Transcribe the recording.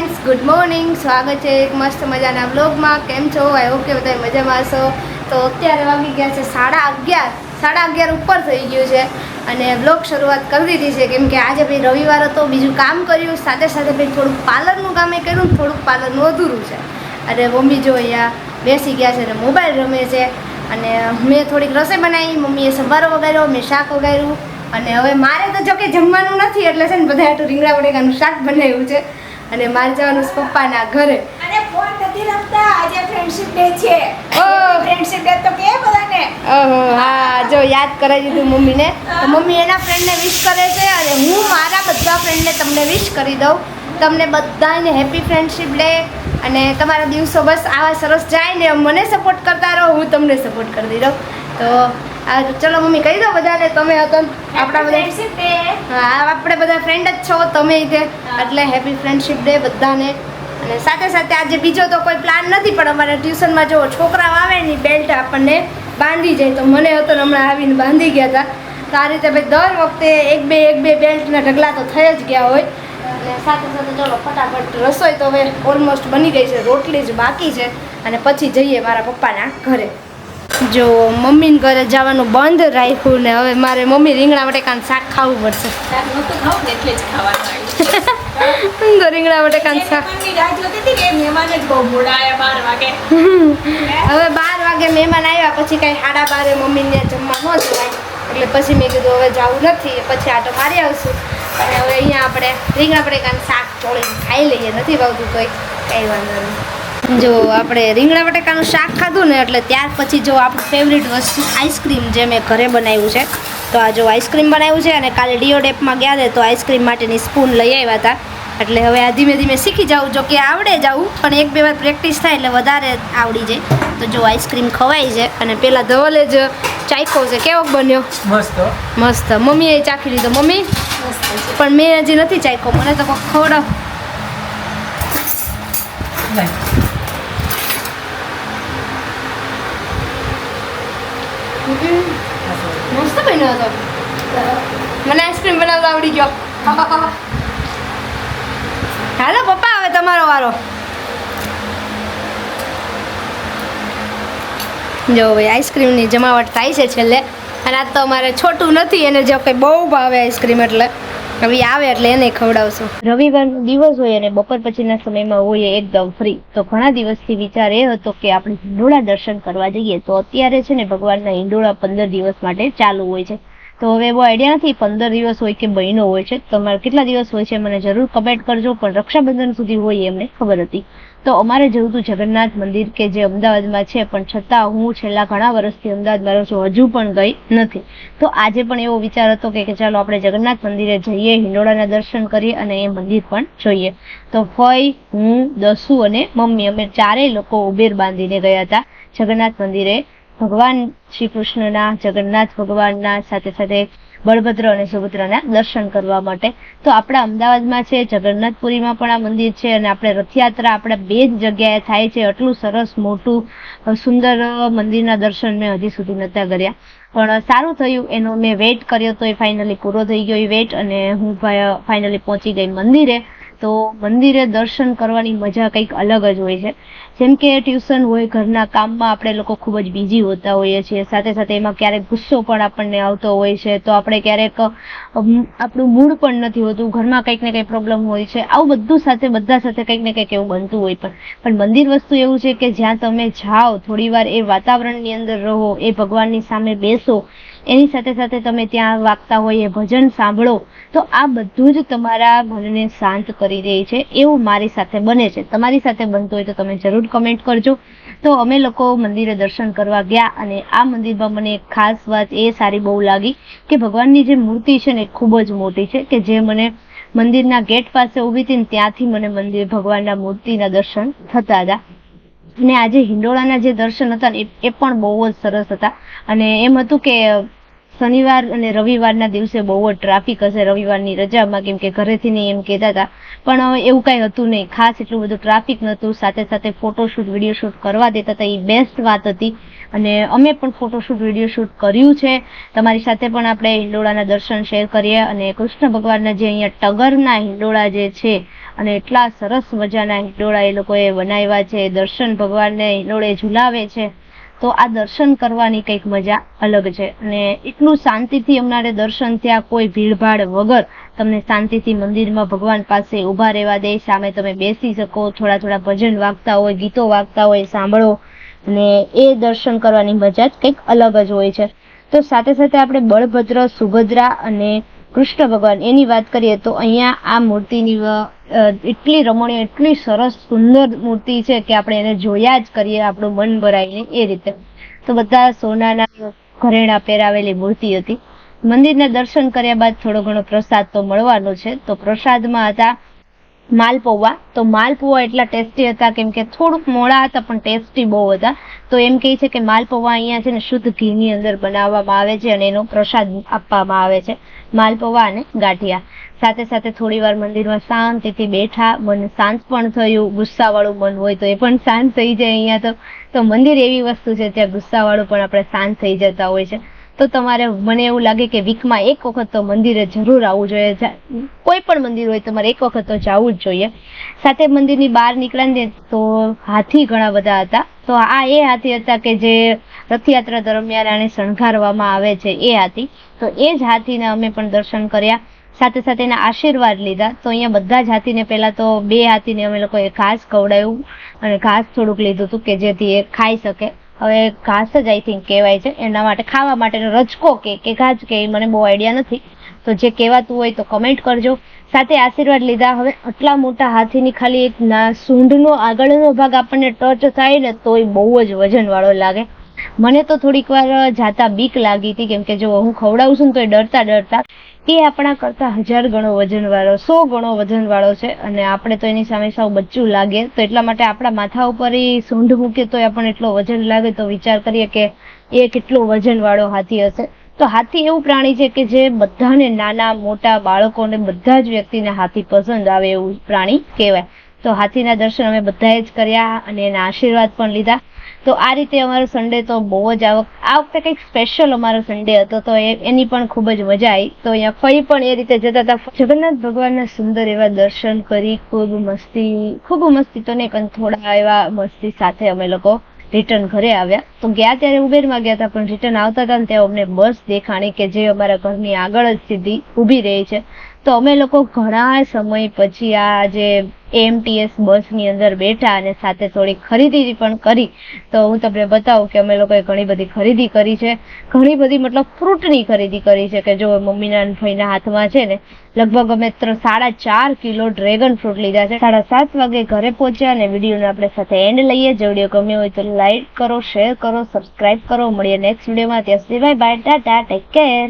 Good morning સ્વાગત છે એક મસ્ત મજાના બ્લોગમાં કેમ છો? આઈ હોપ કે બધા મજામાં હશો. તો અત્યારે વાગી ગયા છે સાડા અગિયાર. સાડા અગિયાર ઉપર થઈ ગયું છે અને બ્લોગ શરૂઆત કરી દીધી છે. કેમ કે આજે ભાઈ રવિવાર હતો બીજું કામ કર્યું. સાથે સાથે ભાઈ થોડુંક પાર્લરનું કામે કર્યું થોડુંક પાર્લરનું અધૂરું છે. અને મમ્મી જો અહીંયા બેસી ગયા છે અને મોબાઈલ રમે છે. અને મેં થોડીક રસોઈ બનાવી. મમ્મીએ સંભારો વગાડ્યો મેં શાક વગાડ્યું અને હવે મારે તો જો કે જમવાનું નથી એટલે છે ને બધા આટલું રીંગણા બટેકાનું શાક બનાવ્યું છે. અને મારે જવાનું છે પપ્પાના ઘરે. અને ફોન નથી રમતા આજે ફ્રેન્ડશિપ ડે છે. ઓ ફ્રેન્ડશિપ ડે તો કે બધાને? ઓહો હા જો યાદ કરાવી દીધું મમ્મીને. તો મમ્મી એના ફ્રેન્ડને વિશ કરે છે અને હું મારા બધા ફ્રેન્ડને તમને વિશ કરી દઉં. તમને બધાને હેપી ફ્રેન્ડશિપ ડે અને તમારા દિવસો બસ આવા સરસ જાય ને મને સપોર્ટ કરતા રહો હું તમને સપોર્ટ કરી દઉં. તો આ ચલો મમ્મી કહી દો બધાને તમે હતો આપણા બધા હા આપણે બધા ફ્રેન્ડ જ છો તમે તે. એટલે હેપી ફ્રેન્ડશિપ ડે બધાને. અને સાથે સાથે આજે બીજો તો કોઈ પ્લાન નથી પણ અમારે ટ્યુશનમાં જો છોકરાઓ આવે ને બેલ્ટ આપણને બાંધી જાય. તો મને હતો ને હમણાં આવીને બાંધી ગયા હતા તો આ રીતે ભાઈ દર વખતે એક બે એક બે બેલ્ટના ઢગલા તો થઈ જ ગયા હોય. અને સાથે સાથે ચલો ફટાફટ રસોઈ તો હવે ઓલમોસ્ટ બની ગઈ છે રોટલી જ બાકી છે. અને પછી જઈએ મારા પપ્પાના ઘરે. જો મમ્મીને ઘરે જવાનું બંધ રાખ્યું ને હવે મારે મમ્મી રીંગણા બટેકાનું શાક ખાવું પડશે. તો રીંગણા બટેકાનું શાક. હવે બાર વાગે મહેમાન આવ્યા પછી કાંઈ સાડા બારે મમ્મીને જમવા ન જવાય. એટલે પછી મેં કીધું હવે જવું નથી. પછી આટો મારી આવશું. અને હવે અહીંયા આપણે રીંગણા બટેકાનું શાક ચોળીને ખાઈ લઈએ. નથી ભાવતું કોઈ. કંઈ વાંધો નહીં. જો આપણે રીંગણા બટેકાનું શાક ખાધું ને એટલે ત્યાર પછી જો આપણું ફેવરિટ વસ્તુ આઈસ્ક્રીમ જે મેં ઘરે બનાવ્યું છે તો આ જો આઈસ્ક્રીમ બનાવ્યું છે અને કાલે ડીઓ ડેપમાં ગયા ને તો આઈસ્ક્રીમ માટેની સ્પૂન લઈ આવ્યા હતા. એટલે હવે આ ધીમે ધીમે શીખી જાઉં જો કે આવડે જાઉં પણ એક બે વાર પ્રેક્ટિસ થાય એટલે વધારે આવડી જાય. તો જો આઈસ્ક્રીમ ખવાય છે અને પેલા ધવલે જ ચાખ્યો છે. કેવો બન્યો? મસ્ત મસ્ત. મમ્મીએ ચાખી લીધો. મમ્મી? પણ મેં હજી નથી ચાખ્યો. મને તો ખવડો ખવડાવ. મસ્ત બન્યો હતો મને આઈસ્ક્રીમ બનાવતા આવડી ગયો. હાલો, પપ્પા, હવે તમારો વારો. જો ભાઈ આઈસ્ક્રીમની જમાવટ થાય છે છેલ્લે. અને આજ તો અમારે છોટું નથી, એને જો કંઈ બહુ ભાવે આઈસ્ક્રીમ એટલે. ઈ આવે એટલે એને ખવડાવશું. રવિવારનો દિવસ હોય અને બપોર પછીના સમયમાં હોય એકદમ ફ્રી તો ઘણા દિવસથી વિચાર એ હતો કે આપણે હિંડોળા દર્શન કરવા જઈએ. તો અત્યારે છે ને ભગવાનના હિંડોળા પંદર દિવસ માટે ચાલુ હોય છે. તો હવે એવો આઈડિયા નથી પંદર દિવસ હોય કે મહિનો હોય છે. તમારે કેટલા દિવસ હોય છે મને જરૂર કમેન્ટ કરજો. પણ રક્ષાબંધન સુધી હોય એમને ખબર હતી. તો અમારે જવું હતું જગન્નાથ મંદિર કે જે અમદાવાદમાં છે, પણ છતાં હું છેલ્લા ઘણા વર્ષથી અમદાવાદમાં રહું છું, હજુ પણ ગઈ નથી. તો આજે પણ એવો વિચાર હતો કે ચાલો આપણે જગન્નાથ મંદિરે જઈએ, હિંડોળાના દર્શન કરીએ અને એ મંદિર પણ જોઈએ. તો ફઈ, હું, દસુ અને મમ્મી, અમે ચારેય લોકો ઉબેર બાંધીને ગયા હતા જગન્નાથ મંદિરે. ભગવાન શ્રી કૃષ્ણના, જગન્નાથ ભગવાનના સાથે સાથે બળભદ્ર અને સુભદ્રાના દર્શન કરવા માટે. તો આપણા અમદાવાદમાં છે, જગન્નાથપુરીમાં પણ આ મંદિર છે અને આપણે રથયાત્રા આપણા બે જ જગ્યાએ થાય છે. એટલું સરસ, મોટું સુંદર મંદિરના દર્શન મેં હજી સુધી નહોતા કર્યા. પણ સારું થયું એનો મેં વેટ કર્યો તો એ ફાઇનલી પૂરો થઈ ગયો. એ વેટ અને હું ફાઇનલી પહોંચી ગઈ મંદિરે. તો મંદિરે દર્શન કરવાની મજા કંઈક અલગ જ હોય છે. જેમ કે ટ્યુશન હોય, ઘરના કામમાં આપણે લોકો ખૂબ જ બિઝી હોતા હોઈએ છીએ. સાથે સાથે એમાં ક્યારેક ગુસ્સો પણ આપણને આવતો હોય છે. તો આપણે ક્યારેક આપણું મૂડ પણ નથી હોતું. ઘરમાં કંઈક ને કંઈક પ્રોબ્લેમ હોય છે. આવું બધું સાથે, બધા સાથે કંઈક ને કંઈક એવું બનતું હોય પણ પણ મંદિર વસ્તુ એવું છે કે જ્યાં તમે જાઓ થોડી વાર એ વાતાવરણની અંદર રહો, એ ભગવાનની સામે બેસો, એની સાથે સાથે તમે ત્યાં વાગતા હોય, એ ભજન સાંભળો, તો આ બધું જ તમારા મનને શાંત કરી દે છે. એવું મારી સાથે બને છે. તમારી સાથે બનતું હોય તો તમે જરૂર કમેન્ટ કરજો. તો અમે લોકો મંદિરે દર્શન કરવા ગયા અને આ મંદિરમાં મને ખાસ વાત એ સારી બહુ લાગી કે ભગવાનની જે મૂર્તિ છે ને ખૂબ જ મોટી છે કે જે મને મંદિરના ગેટ પાસે ઊભી હતી ત્યાંથી મને મંદિર ભગવાનના મૂર્તિના દર્શન થતા હતા. અને આજે હિંડોળાના જે દર્શન હતા એ પણ બહુ જ સરસ હતા. અને એમ હતું કે શનિવાર અને રવિવારના દિવસે બહુ જ ટ્રાફિક હશે. રવિવારની રજામાં કેમ કે ઘરેથી નહીં એમ કહેતા હતા. પણ એવું કાંઈ હતું નહીં. ખાસ એટલું બધું ટ્રાફિક નહોતું. સાથે સાથે ફોટોશૂટ વીડિયો શૂટ કરવા દેતા હતા. એ બેસ્ટ વાત હતી. અને અમે પણ ફોટોશૂટ વીડિયો શૂટ કર્યું છે. તમારી સાથે પણ આપણે હિંડોળાના દર્શન શેર કરીએ અને કૃષ્ણ ભગવાનના જે અહીંયા ટગરના હિંડોળા જે છે અને એટલા સરસ મજાના હિંડોળા એ લોકોએ બનાવ્યા છે. દર્શન ભગવાનને હિંડોળે ઝુલાવે છે. તો આ દર્શન કરવાની કંઈક મજા અલગ છે. અને એટલું શાંતિથી અમારે દર્શન થયા, કોઈ ભીડભાડ વગર તમને શાંતિથી મંદિરમાં ભગવાન પાસે ઊભા રહેવા દે, સામે તમે બેસી શકો, થોડા થોડા ભજન વાગતા હોય, ગીતો વાગતા હોય, સાંભળો. અને એ દર્શન કરવાની મજા જ કંઈક અલગ જ હોય છે. તો સાથે સાથે આપણે બળભદ્ર, સુભદ્રા અને કૃષ્ણ ભગવાન, એની વાત કરીએ તો અહીંયા આ મૂર્તિની એટલી રમણીય, એટલી સરસ સુંદર મૂર્તિ છે કે આપણે એને જોયા જ કરીએ, આપણું મન ભરાઈને એ રીતે. તો બધા સોનાના ઘરેણા પહેરાવેલી મૂર્તિ હતી. મંદિરના દર્શન કર્યા બાદ થોડો ઘણો પ્રસાદ તો મળવાનો છે. તો પ્રસાદમાં હતા માલપૌવા. તો માલપૌવા એટલા ટેસ્ટી હતા કેમ કે થોડુંક મોડા હતા, પણ ટેસ્ટી બહુ હતા. તો એમ કહે છે કે માલપૌવા અહીંયા છે ને શુદ્ધ ઘીની અંદર બનાવવામાં આવે છે અને એનો પ્રસાદ આપવામાં આવે છે. માલપૌવા અને ગાંઠિયા. સાથે સાથે થોડી વાર મંદિરમાં શાંતિથી બેઠા, મન શાંત પણ થયું, ગુસ્સાવાળું મન હોય તો એ પણ શાંત થઈ જાય અહીંયા તો. તો મંદિર એવી વસ્તુ છે ત્યાં ગુસ્સાવાળું પણ આપણે શાંત થઈ જતા હોય છે. તો તમારે, મને એવું લાગે કે વીકમાં એક વખત તો મંદિરે જરૂર આવવું જોઈએ. કોઈ પણ મંદિર હોય તમારે એક વખત તો જવું જ જોઈએ. સાથે મંદિરની બહાર નીકળ્યા ને તો હાથી ઘણા બધા હતા. તો આ એ હાથી હતા કે જે રથયાત્રા દરમિયાન આને શણગારવામાં આવે છે એ હાથી. તો એ જ હાથીને અમે પણ દર્શન કર્યા. સાથે સાથે એના આશીર્વાદ લીધા. તો અહીંયા બધા જ હાથીને પહેલાં તો બે હાથીને અમે લોકોએ ઘાસ ખવડાવ્યું અને ઘાસ થોડુંક લીધું હતું કે જેથી એ ખાઈ શકે. હવે ઘાસ જ આઈ થિંક કહેવાય છે. એના માટે ખાવા માટેનો રજકો કે કે ઘાસ કે એ મને બહુ આઈડિયા નથી. તો જે કહેવાતું હોય તો કમેન્ટ કરજો. સાથે આશીર્વાદ લીધા. હવે આટલા મોટા હાથીની ખાલી એક ના સૂંઢનો આગળનો ભાગ આપણને ટચ થાય ને તોય બહુ જ વજનવાળો લાગે. મને તો થોડીક વાર જાતા બીક લાગી હતી. કેમ કે જો હું ખવડાવું છું ને તો એ ડરતા ડરતા. એ આપણા કરતા હજાર ગણો વજનવાળો, સો ગણો વજનવાળો છે અને આપણે તો એની સામે સાવ બચ્ચું લાગે. તો એટલા માટે આપણા માથા ઉપર એ સૂંઢ મૂકે તો આપણને એટલો વજન લાગે. તો વિચાર કરીએ કે એ કેટલો વજનવાળો હાથી હશે. તો હાથી એવું પ્રાણી છે કે જે બધાને નાના, મોટા બાળકોને બધા જ વ્યક્તિને હાથી પસંદ આવે એવું પ્રાણી કહેવાય. તો હાથીના દર્શન અમે બધાએ જ કર્યા અને એના આશીર્વાદ પણ લીધા. તો આ રીતે અમારો સન્ડે તો બહુ જ આવક આ વખતે કંઈક સ્પેશિયલ અમારો સન્ડે હતો, તો એની પણ ખૂબ જ મજા આવી. તો અહીંયા ફરી પણ એ રીતે જતા હતા. જગન્નાથ ભગવાનના સુંદર એવા દર્શન કરી, ખૂબ મસ્તી ખૂબ મસ્તી તો નહીં, પણ થોડા એવા મસ્તી સાથે અમે લોકો રિટર્ન ઘરે આવ્યા. તો ગયા ત્યારે ઉબેરમાં ગયા હતા, પણ રિટર્ન આવતા હતા ને ત્યાં અમને બસ દેખાણી કે જે અમારા ઘરની આગળ જ સીધી ઊભી રહી છે. તો અમે લોકો ઘણા સમય પછી આ જે એમટીએસ બસની અંદર બેઠા અને સાથે થોડી ખરીદી પણ કરી. તો હું તમને બતાવું કે અમે લોકોએ ઘણી બધી ખરીદી કરી છે. ઘણી બધી મતલબ ફ્રૂટની ખરીદી કરી છે કે જો મમ્મીના ભાઈના હાથમાં છે ને, લગભગ અમે સાડા ચાર કિલો ડ્રેગન ફ્રૂટ લીધા છે. સાડા સાત વાગે ઘરે પહોંચ્યા અને વિડીયોને આપણે સાથે એન્ડ લઈએ. જો વીડિયો ગમ્યો હોય તો લાઈક કરો, શેર કરો સબસ્ક્રાઈબ કરો. મળીએ નેક્સ્ટ વિડીયોમાં. ત્યાં સુધી bye bye, tata, take care.